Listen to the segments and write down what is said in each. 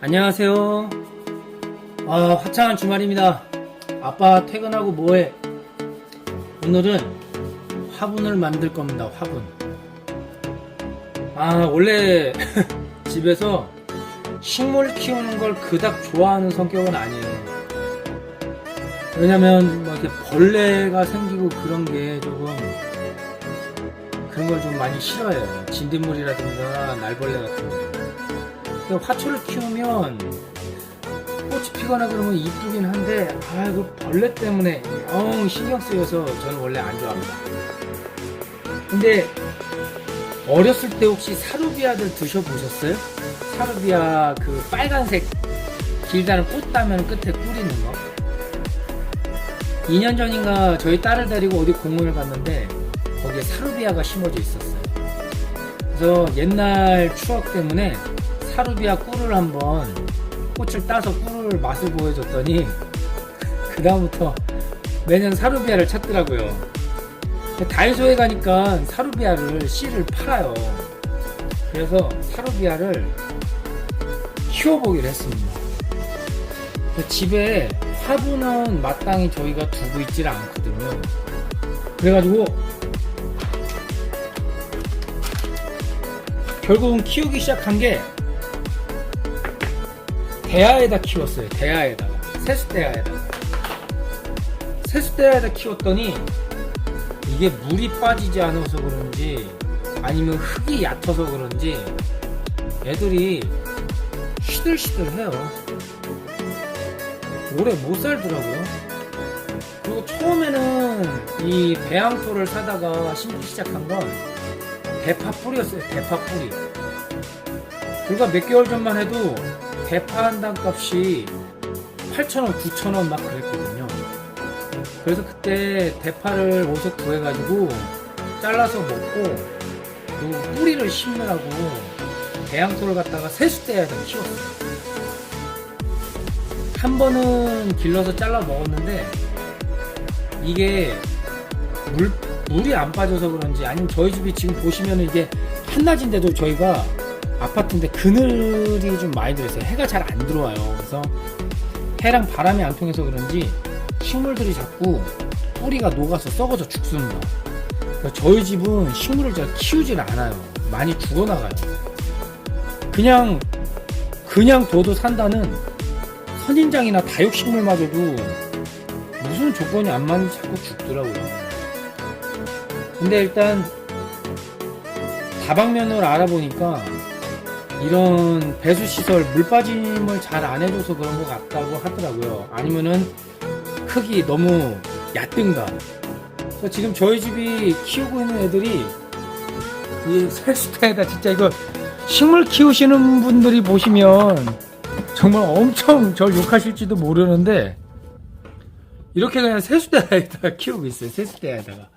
안녕하세요. 아, 화창한 주말입니다. 아빠 퇴근하고 뭐해? 오늘은 화분을 만들 겁니다. 화분. 아, 원래 집에서 식물 키우는 걸 그닥 좋아하는 성격은 아니에요. 왜냐면 뭐 이렇게 벌레가 생기고 그런 게 조금 그런 걸 좀 많이 싫어해요. 진딧물이라든가 날벌레 같은 거. 근데 화초를 키우면 꽃이 피거나 그러면 이쁘긴 한데 아그 벌레 때문에 영 신경 쓰여서 저는 원래 안 좋아합니다. 근데 어렸을 때 혹시 사루비아들 드셔보셨어요? 사루비아 그 빨간색 길다란 꽃 따면 끝에 뿌리는 거. 2년 전인가 저희 딸을 데리고 어디 공원을 갔는데 거기에 사루비아가 심어져 있었어요. 그래서 옛날 추억 때문에 사루비아 꿀을 한번 꽃을 따서 꿀을 맛을 보여줬더니 그 다음부터 매년 사루비아를 찾더라고요. 다이소에 가니까 사루비아를 씨를 팔아요. 그래서 사루비아를 키워보기로 했습니다. 집에 화분은 마땅히 저희가 두고 있질 않거든요. 그래가지고 결국은 키우기 시작한 게 대야에다 키웠어요. 대야에다가 세수대야에다가 세수대야에다 키웠더니 이게 물이 빠지지 않아서 그런지 아니면 흙이 얕아서 그런지 애들이 시들시들해요. 오래 못 살더라고요. 그리고 처음에는 이 배양토를 사다가 심기 시작한 건 대파 뿌리였어요. 대파 뿌리. 불과 몇 개월 전만 해도 대파 한당 값이 8,000원, 9,000원 막 그랬거든요. 그래서 그때 대파를 어디서 구해가지고 잘라서 먹고 그리고 뿌리를 심느라고 배양토를 갖다가 세수대야에 키웠어요. 한 번은 길러서 잘라 먹었는데 이게 물, 물이 안 빠져서 그런지 아니면 저희 집이 지금 보시면 이게 한낮인데도 저희가 아파트인데 그늘이 좀 많이 들어있어요. 해가 잘 안 들어와요. 그래서 해랑 바람이 안 통해서 그런지 식물들이 자꾸 뿌리가 녹아서 썩어져 죽습니다. 저희 집은 식물을 잘 키우질 않아요. 많이 죽어나가요. 그냥 그냥 둬도 산다는 선인장이나 다육식물마저도 무슨 조건이 안 맞는지 자꾸 죽더라고요. 근데 일단 다방면을 알아보니까 이런 배수 시설 물 빠짐을 잘 안 해줘서 그런 것 같다고 하더라고요. 아니면은 흙이 너무 얕든가. 그래서 지금 저희 집이 키우고 있는 애들이 이 세수대에다 진짜 이거 식물 키우시는 분들이 보시면 정말 엄청 절 욕하실지도 모르는데 이렇게 그냥 세수대에다가 키우고 있어요. 세수대에다가.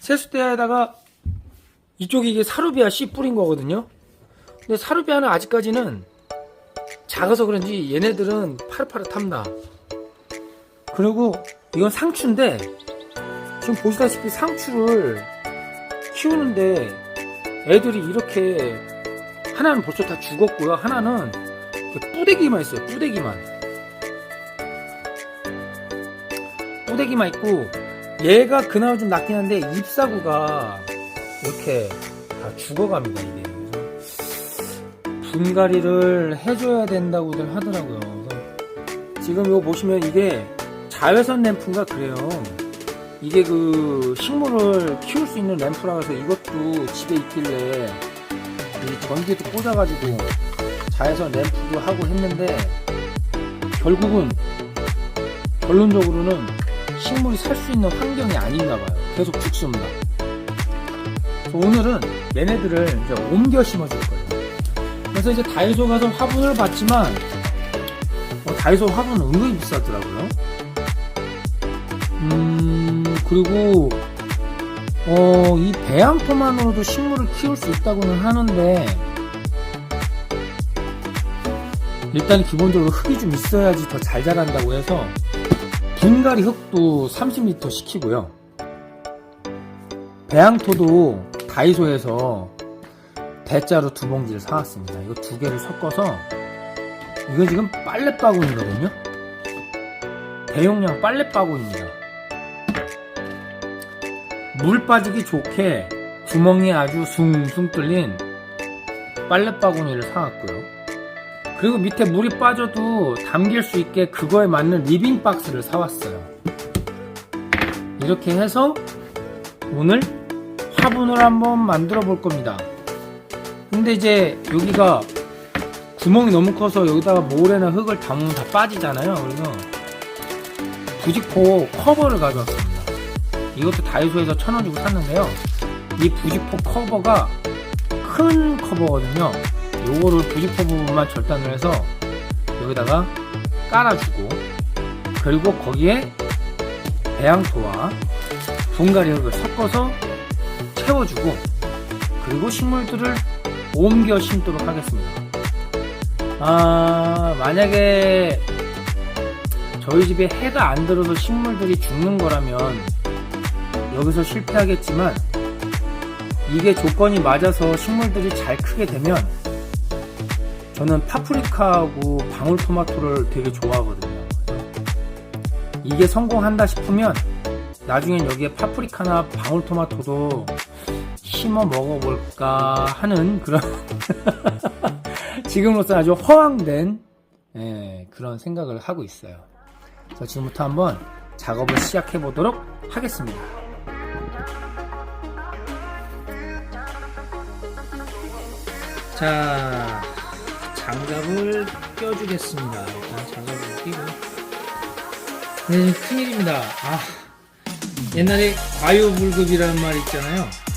세수대에다가 이쪽이 이게 사루비아 씨 뿌린 거거든요. 근데 사루비아는 아직까지는 작아서 그런지 얘네들은 파릇파릇합니다. 그리고 이건 상추인데 지금 보시다시피 상추를 키우는데 애들이 이렇게 하나는 벌써 다 죽었고요. 하나는 뿌대기만 있어요. 뿌대기만. 뿌대기만 있고 얘가 그나마 좀 낫긴 한데 잎사구가 이렇게 다 죽어갑니다. 이게. 분갈이를 해줘야 된다고들 하더라고요. 지금 이거 보시면 이게 자외선 램프인가 그래요. 이게 그 식물을 키울 수 있는 램프라서 이것도 집에 있길래 이 전기도 꽂아가지고 자외선 램프도 하고 했는데 결국은 결론적으로는 식물이 살 수 있는 환경이 아닌가 봐요. 계속 죽습니다. 오늘은 얘네들을 이제 옮겨 심어줄 거예요. 그래서 이제 다이소 가서 화분을 봤지만 어, 다이소 화분 은근히 비싸더라고요. 음 그리고 어, 이 배양토만으로도 식물을 키울 수 있다고는 하는데 일단 기본적으로 흙이 좀 있어야지 더 잘 자란다고 해서 분갈이 흙도 30리터 시키고요. 배양토도 다이소에서 대짜로 두 봉지를 사왔습니다. 이거 두 개를 섞어서 이거 지금 빨래 바구니거든요. 대용량 빨래 바구니입니다. 물 빠지기 좋게 구멍이 아주 숭숭 뚫린 빨래 바구니를 사왔고요. 그리고 밑에 물이 빠져도 담길 수 있게 그거에 맞는 리빙 박스를 사왔어요. 이렇게 해서 오늘 화분을 한번 만들어 볼 겁니다. 근데 이제 여기가 구멍이 너무 커서 여기다가 모래나 흙을 담으면 다 빠지잖아요. 그래서 부직포 커버를 가져왔습니다. 이것도 다이소에서 천 원 주고 샀는데요. 이 부직포 커버가 큰 커버거든요. 요거를 부직포 부분만 절단을 해서 여기다가 깔아주고 그리고 거기에 배양토와 분갈이 흙을 섞어서 채워주고 그리고 식물들을 옮겨 심도록 하겠습니다. 아, 만약에 저희 집에 해가 안 들어서 식물들이 죽는 거라면 여기서 실패하겠지만 이게 조건이 맞아서 식물들이 잘 크게 되면 저는 파프리카하고 방울토마토를 되게 좋아하거든요. 이게 성공한다 싶으면 나중엔 여기에 파프리카나 방울토마토도 심어 먹어볼까 하는 그런 지금으로서 아주 허황된 예, 그런 생각을 하고 있어요. 자, 지금부터 한번 작업을 시작해 보도록 하겠습니다. 자, 장갑을 껴주겠습니다. 일단 장갑을 끼고. 네, 큰일입니다. 아, 옛날에 과유불급이라는 말 있잖아요.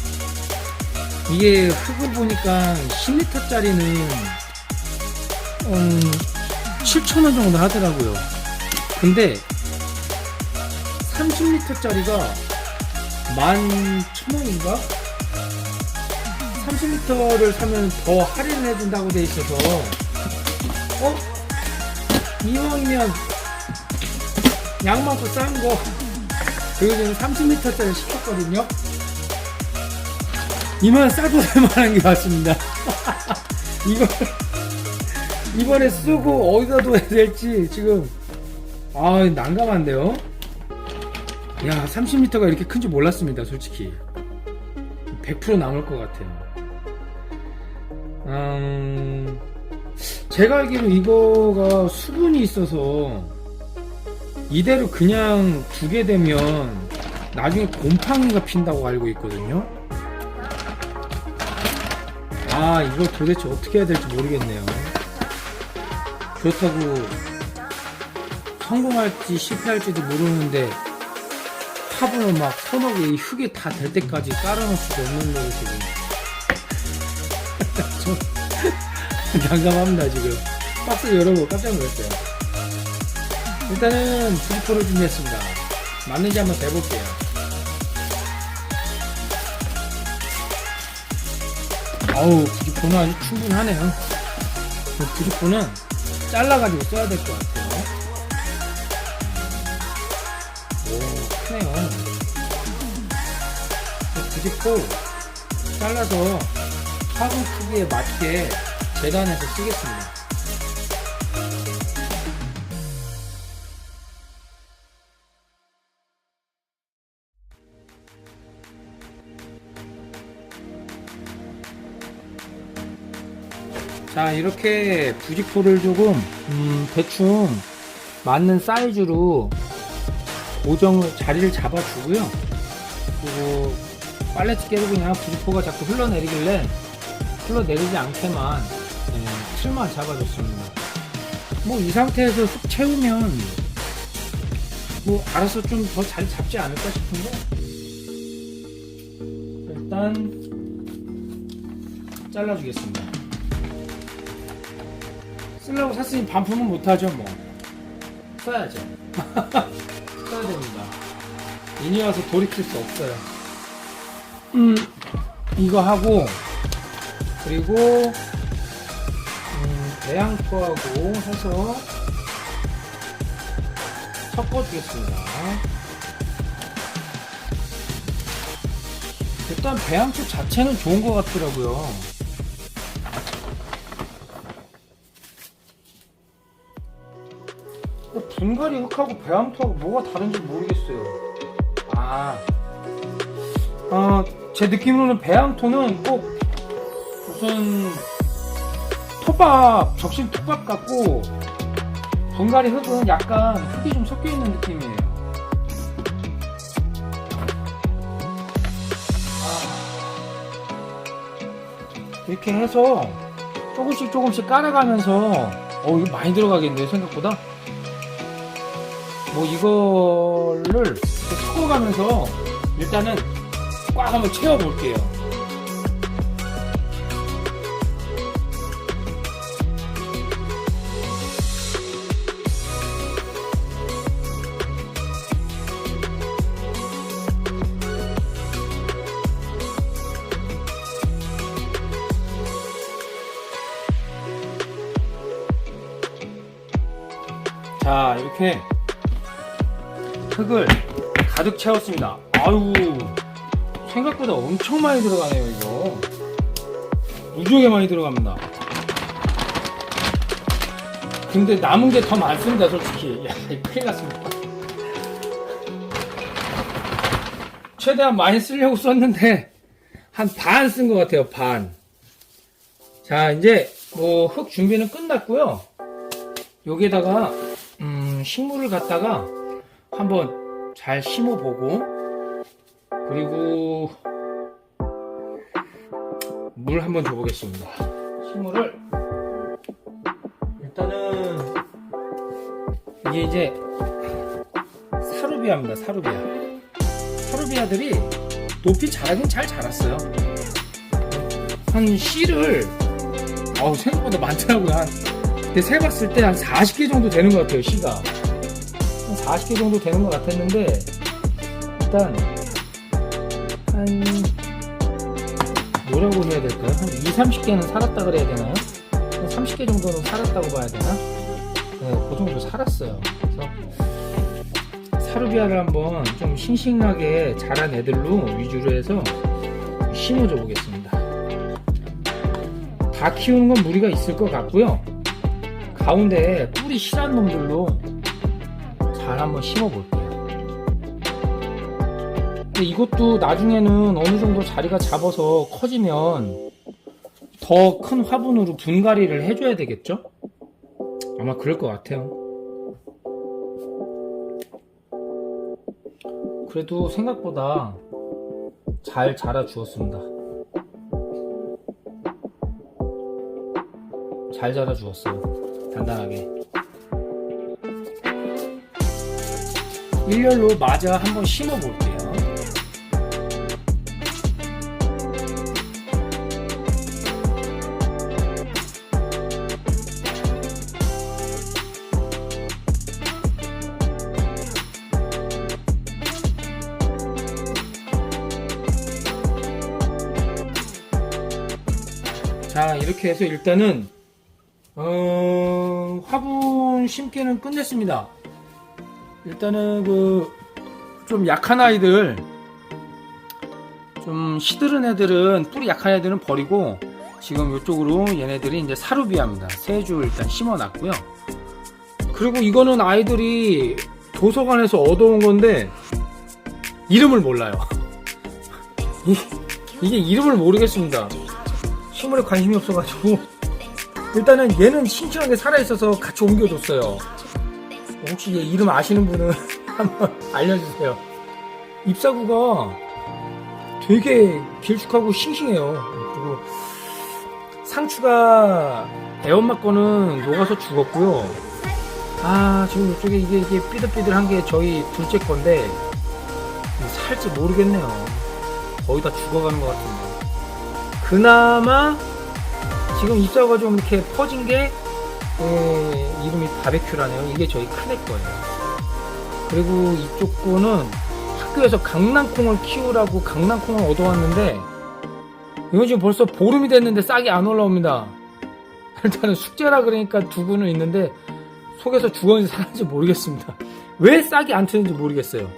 이게 흙을 보니까 10m짜리는 음, 7,000원 정도 하더라고요. 근데 30m짜리가 11,000원인가? 30m를 사면 더 할인을 해준다고 돼 있어서 어? 이왕이면 양 많고 싼거 그리고 지금 30m짜리 시켰거든요 이만 싸도 될 만한 게 왔습니다. 이거 이번에 쓰고 어디다 둬야 될지 지금 아 난감한데요? 야 30m가 이렇게 큰지 몰랐습니다 솔직히. 100% 남을 것 같아요. 음, 제가 알기로 이거가 수분이 있어서 이대로 그냥 두게 되면 나중에 곰팡이가 핀다고 알고 있거든요. 아, 이걸 도대체 어떻게 해야 될지 모르겠네요. 그렇다고 성공할지 실패할지도 모르는데 화분을 막 서너 개이 흙에 다될 때까지 깔아놓을 수도 없는 거고 지금. 좀 난감합니다 지금 박스 열어보고 깜짝 놀랐어요 일단은 부지포를 준비했습니다 맞는지 한번 대볼게요 아우 부지포는 아주 충분하네요. 그 부지포는 잘라가지고 써야 될 것 같아요. 오 크네요. 그 부지포 잘라서 화분 크기에 맞게 재단해서 쓰겠습니다. 자 이렇게 부직포를 조금 음, 대충 맞는 사이즈로 고정을 자리를 잡아주고요 그리고 깨도 그냥 부직포가 자꾸 흘러내리길래 흘러내리지 않게만 네, 틀만 잡아줬습니다. 뭐 이 상태에서 쑥 채우면 뭐 알아서 좀 더 잘 잡지 않을까 싶은데 일단 잘라주겠습니다. 쓰려고 샀으니 반품은 못하죠 뭐 써야죠 써야 됩니다 이니 와서 돌이킬 수 없어요 음 이거 하고 그리고 음, 배양토하고 해서 섞어주겠습니다. 일단 배양토 자체는 좋은 것 같더라고요. 분갈이 흙하고 배양토하고 뭐가 다른지 모르겠어요. 아, 어, 제 느낌으로는 배양토는 꼭 무슨 톱밥, 적신 톱밥 같고 분갈이 흙은 약간 흙이 좀 섞여 있는 느낌이에요. 아, 이렇게 해서 조금씩 조금씩 깔아가면서 어 이거 많이 들어가겠네요 생각보다 뭐 이거를 섞어가면서 일단은 꽉 한번 채워볼게요. 자 이렇게 흙을 가득 채웠습니다. 아유 생각보다 엄청 많이 들어가네요 이거. 무지하게 많이 들어갑니다. 근데 남은 게 더 많습니다 솔직히. 야 큰일 났습니다. 최대한 많이 쓰려고 썼는데 한 반 쓴 것 같아요 반 자 이제 뭐 흙 준비는 끝났고요. 여기에다가 음, 식물을 갖다가 한번 잘 심어보고 그리고 물 한번 줘보겠습니다. 식물을 일단은 이게 이제 사루비아입니다. 사루비아. 사루비아들이 높이 자라긴 잘 자랐어요. 한 씨를 어우 생각보다 많더라고요. 한 근데 세봤을 때 한 40개 정도 되는 것 같아요, 시가. 한 40개 정도 되는 것 같았는데, 일단, 한, 뭐라고 해야 될까요? 한 2, 30개는 살았다 그래야 되나요? 한 30개 정도는 살았다고 봐야 되나? 네, 그 정도 살았어요. 그래서, 사루비아를 한번 좀 싱싱하게 자란 애들로 위주로 해서 심어줘 보겠습니다. 다 키우는 건 무리가 있을 것 같고요. 가운데 뿌리 실한 놈들로 잘 한번 심어 볼게요. 근데 이것도 나중에는 어느 정도 자리가 잡아서 커지면 더 큰 화분으로 분갈이를 해줘야 되겠죠? 아마 그럴 것 같아요. 그래도 생각보다 잘 자라 주었습니다. 잘 자라 주었어요. 단단하게. 일렬로 마저 한번 심어 볼게요. 자, 이렇게 해서 일단은 어, 화분 심기는 끝냈습니다. 일단은 그 좀 약한 아이들, 좀 시들은 애들은 뿌리 약한 애들은 버리고 지금 이쪽으로 얘네들이 이제 사루비아입니다. 세 줄 일단 심어놨고요. 그리고 이거는 아이들이 도서관에서 얻어온 건데 이름을 몰라요. 이, 이게 이름을 모르겠습니다. 식물에 관심이 없어가지고 일단은 얘는 싱싱하게 살아있어서 같이 옮겨줬어요. 혹시 얘 이름 아시는 분은 한번 알려주세요. 잎사구가 되게 길쭉하고 싱싱해요. 그리고 상추가 애엄마 거는 녹아서 죽었고요. 아 지금 이쪽에 이게, 이게 삐들삐들한 게 저희 둘째 건데 살지 모르겠네요. 거의 다 죽어가는 것 같은데. 그나마 지금 잎사구가 좀 이렇게 퍼진 게 에, 이름이 바베큐라네요. 이게 저희 큰애 거예요. 그리고 이쪽 거는 학교에서 강낭콩을 키우라고 강낭콩을 얻어왔는데 이거 지금 벌써 보름이 됐는데 싹이 안 올라옵니다. 일단은 숙제라 그러니까 두고는 있는데 속에서 죽었는지 살았는지 모르겠습니다. 왜 싹이 안 트는지 모르겠어요.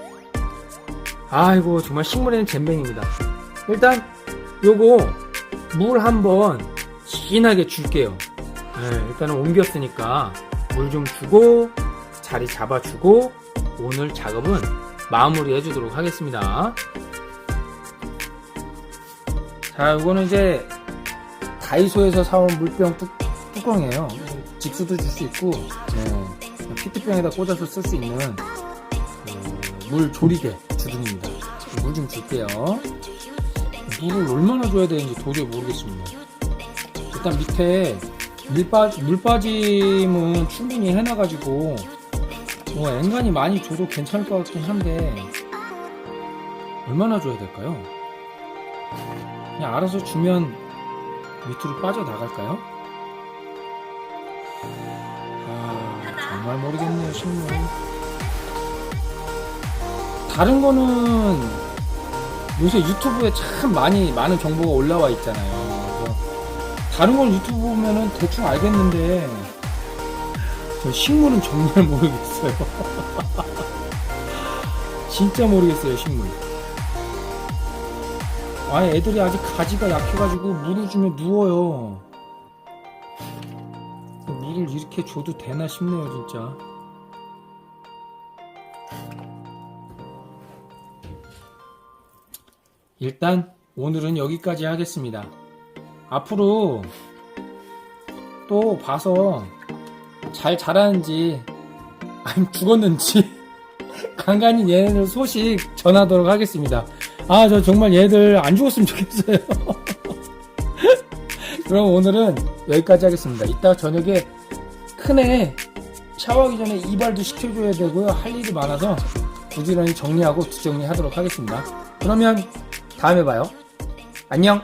아이고 정말 식물에는 잼뱅입니다. 일단 요거 물 한번 진하게 줄게요. 네, 일단은 옮겼으니까 물 좀 주고 자리 잡아주고 오늘 작업은 마무리 해 주도록 하겠습니다. 자, 이거는 이제 다이소에서 사온 물병 뚜, 뚜껑이에요. 직수도 줄 수 있고, 네, 피트병에다 꽂아서 쓸 수 있는 그, 물 조리개 주둥입니다. 물 좀 줄게요. 물을 얼마나 줘야 되는지 도저히 모르겠습니다. 일단 밑에 물, 빠, 물 빠짐은 충분히 해놔가지고 뭐 앵간히 많이 줘도 괜찮을 것 같긴 한데 얼마나 줘야 될까요? 그냥 알아서 주면 밑으로 빠져나갈까요? 아 정말 모르겠네요 식물 다른 거는 요새 유튜브에 참 많이 많은 정보가 올라와 있잖아요 다른 건 유튜브 보면은 대충 알겠는데 저 식물은 정말 모르겠어요. 진짜 모르겠어요 식물. 아 애들이 아직 가지가 약해가지고 물을 주면 누워요. 물을 이렇게 줘도 되나 싶네요 진짜. 일단 오늘은 여기까지 하겠습니다. 앞으로 또 봐서 잘 자라는지 아니면 죽었는지 간간히 얘네들 소식 전하도록 하겠습니다. 아 저 정말 얘들 안 죽었으면 좋겠어요. 그럼 오늘은 여기까지 하겠습니다. 이따 저녁에 큰애 샤워하기 전에 이발도 시켜줘야 되고요. 할 일이 많아서 부지런히 정리하고 뒷정리 하도록 하겠습니다. 그러면 다음에 봐요. 안녕.